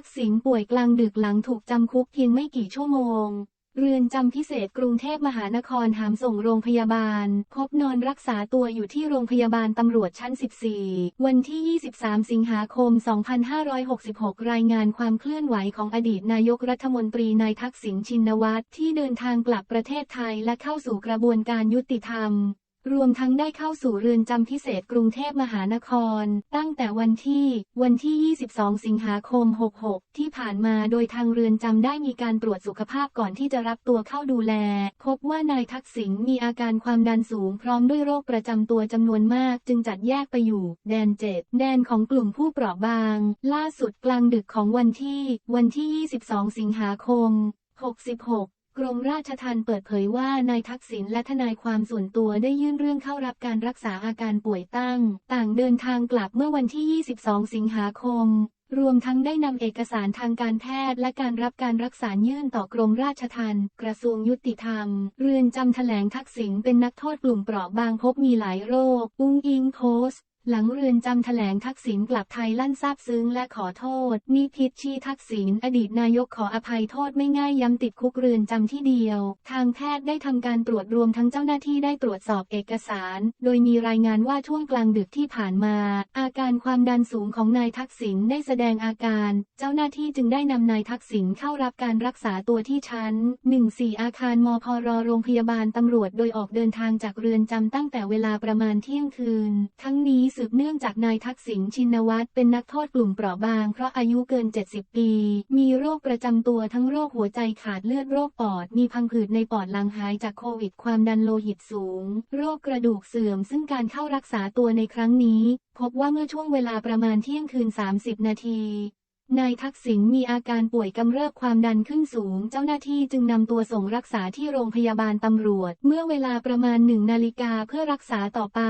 ทักษิณป่วยกลางดึกหลังถูกจำคุกเพียงไม่กี่ชั่วโมง เรือนจำพิเศษกรุงเทพมหานครหามส่งโรงพยาบาล พบนอนรักษาตัวอยู่ที่โรงพยาบาลตำรวจชั้น 14 วันที่ 23 สิงหาคม 2566 รายงานความเคลื่อนไหวของอดีตนายกรัฐมนตรีนายทักษิณชินวัตรที่เดินทางกลับประเทศไทยและเข้าสู่กระบวนการยุติธรรม รวมทั้งได้เข้าสู่เรือนจำพิเศษกรุงเทพมหานคร ตั้งแต่วันที่ วันที่ 22 สิงหาคม 66 ที่ผ่านมาโดยทางเรือนจำได้มีการตรวจสุขภาพก่อนที่จะรับตัวเข้าดูแล พบว่านายทักษิณมีอาการความดันสูงพร้อมด้วยโรคประจำตัวจำนวนมาก จึงจัดแยกไปอยู่ แดนเจ็ดแดนของกลุ่มผู้เปราะบาง ล่าสุดกลางดึกของวันที่ วันที่ 22 สิงหาคม 66 กรมราชทัณฑ์เปิดเผยว่านายทักษิณและทนายความส่วนตัวได้ยื่นเรื่องเข้ารับการรักษาอาการป่วยตั้ง ต่างเดินทางกลับเมื่อวันที่ 22 สิงหาคม รวมทั้งได้นำเอกสารทางการแพทย์และการรับการรักษายื่นต่อกรมราชทัณฑ์กระทรวงยุติธรรม เรือนจำแถลงทักษิณเป็นนักโทษกลุ่มเปราะบางพบมีหลายโรค อุ้งอิงโพสต์ หลังเรือนจำแถลงทักษิณกลับไทยลั่นซาบซึ้งและขอโทษ นิพิชชีทักษิณอดีตนายกขออภัยโทษไม่ง่ายย้ำติดคุกเรือนจำที่เดียว ทางแพทย์ได้ทำการตรวจรวมทั้งเจ้าหน้าที่ได้ตรวจสอบเอกสาร โดยมีรายงานว่าช่วงกลางดึกที่ผ่านมา อาการความดันสูงของนายทักษิณได้แสดงอาการ เจ้าหน้าที่จึงได้นำนายทักษิณเข้ารับการรักษาตัวที่ชั้น 14 อาคารมพรโรงพยาบาลตำรวจโดยออกเดินทางจากเรือนจำตั้งแต่เวลาประมาณเที่ยงคืน ทั้งนี้สืบเนื่องจากนายทักษิณชินวัตรเป็นนักโทษกลุ่มเปราะบางเพราะอายุเกิน 70 ปี มีโรคประจำตัวทั้งโรคหัวใจขาดเลือดโรคปอด มีพังผืดในปอดลังหายจากโควิด ความดันโลหิตสูง โรคกระดูกเสื่อม ซึ่งการเข้ารักษาตัวในครั้งนี้ พบว่าเมื่อช่วงเวลาประมาณเที่ยงคืน 30 นาทีนายทักษิณมีอาการป่วยกำเริบความดันขึ้นสูง เจ้าหน้าที่จึงนำตัวส่งรักษาที่โรงพยาบาลตำรวจ เมื่อเวลาประมาณหนึ่งนาฬิกาเพื่อรักษาต่อไป